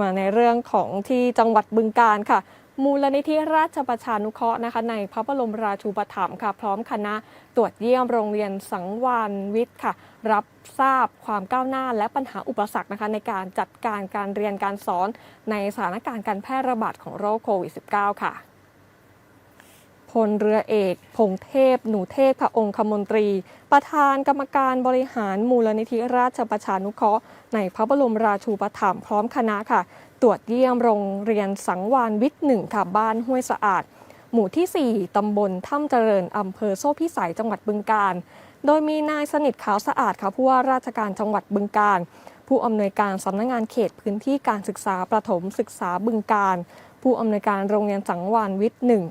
มาในเรื่องของที่จังหวัดบึงการค่ะ มูลนิธิราชประชานุเคราะห์นะคะ ในพระบรมราชูปถัมภ์ค่ะ พร้อมคณะตรวจเยี่ยมโรงเรียนสังวานวิทย์ค่ะ รับทราบความก้าวหน้าและปัญหาอุปสรรคนะคะ ในการจัดการการเรียนการสอนในสถานการณ์การแพร่ระบาดของโรคโควิด -19 ค่ะ พลเรือเอก พงเทพ หนูเทพค่ะองค์คมนตรี ประธานกรรมการบริหารมูลนิธิราชประชานุเคราะห์ในพระบรมราชูปถัมภ์พร้อมคณะค่ะ ตรวจเยี่ยมโรงเรียนสังวานวิทย์หนึ่งค่ะบ้านห้วยสะอาด หมู่ที่ 4 ตำบลถ้ำเจริญ อำเภอโซ่พิสัยจังหวัดบึงกาฬโดยมีนายสนิทขาวสะอาดค่ะผู้ว่าราชการจังหวัดบึงกาฬผู้อำนวยการสำนักงานเขตพื้นที่การศึกษาประถมศึกษาบึงกาฬผู้อำนวยการโรงเรียนสังวานวิทย์หนึ่ง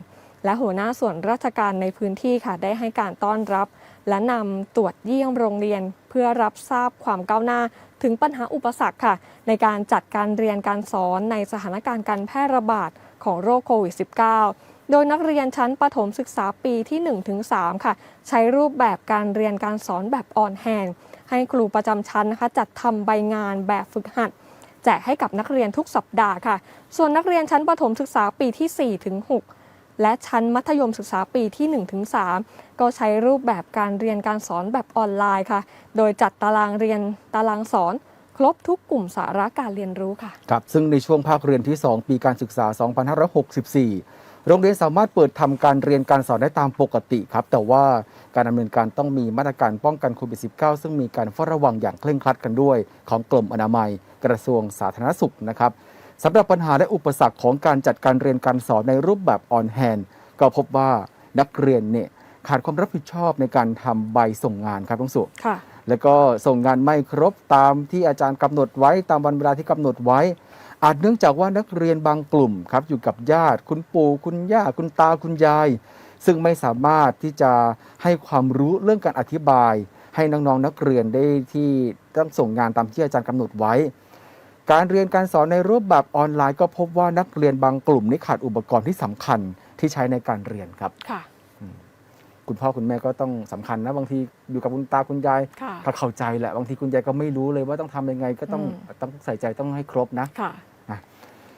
และหัวหน้าส่วนราชการในพื้นที่ค่ะได้ให้การต้อนรับ และนำตรวจเยี่ยมโรงเรียน เพื่อรับทราบความก้าวหน้า ถึงปัญหาอุปสรรคค่ะ ในการจัดการเรียนการสอนในสถานการณ์การแพร่ระบาดของโรคโควิด -19 โดยนักเรียนชั้นประถมศึกษาปีที่ 1-3 ค่ะ ใช้รูปแบบการเรียนการสอนแบบออนแฮนให้ครูประจำชั้นนะคะจัดทำใบงานแบบฝึกหัด แจกให้กับนักเรียนทุกสัปดาห์ค่ะ ส่วนนักเรียนชั้นประถมศึกษาปีที่ 4-6 และชั้นมัธยมศึกษาปีที่ 1-3 ก็ใช้รูปแบบการเรียนการสอนแบบออนไลน์ค่ะ โดยจัดตารางเรียนตารางสอน ครบทุกกลุ่มสาระการเรียนรู้ค่ะ ครับซึ่งในช่วงภาคเรียนที่ 2 ปีการศึกษา 2564 โรงเรียนสามารถเปิดทำการเรียนการสอนได้ตามปกติครับ แต่ว่าการดำเนินการต้องมีมาตรการป้องกันโควิด -19 ซึ่งมีการเฝ้าระวังอย่างเคร่งครัดกันด้วย ของกรมอนามัย กระทรวงสาธารณสุขนะครับ สำหรับปัญหาและอุปสรรคของการจัดการเรียนการสอนในรูปแบบออนแฮนก็พบว่านักเรียนเนี่ยขาดความรับผิดชอบในการทำใบส่งงานครับต้องสุค่ะแล้วก็ส่งงานไม่ครบตามที่อาจารย์กำหนดไว้ตามวันเวลาที่กำหนดไว้ อาจเนื่องจากว่านักเรียนบางกลุ่มครับอยู่กับญาติ คุณปู่คุณย่าคุณตาคุณยาย ซึ่งไม่สามารถที่จะให้ความรู้เรื่องการอธิบาย ให้น้องๆนักเรียนได้ที่ต้องส่งงานตามที่อาจารย์กำหนดไว้ การเรียนการสอนในรูปแบบออนไลน์ก็พบว่านักเรียนบางกลุ่มนี่ขาดอุปกรณ์ที่สำคัญที่ใช้ในการเรียนครับค่ะ คุณพ่อคุณแม่ก็ต้องสำคัญนะ บางทีอยู่กับคุณตาคุณยายค่ะ ก็เข้าใจแหละบางทีคุณยายก็ไม่รู้เลยว่าต้องทำยังไงก็ต้องอืม ต้องใส่ใจต้องให้ครบนะ ค่ะ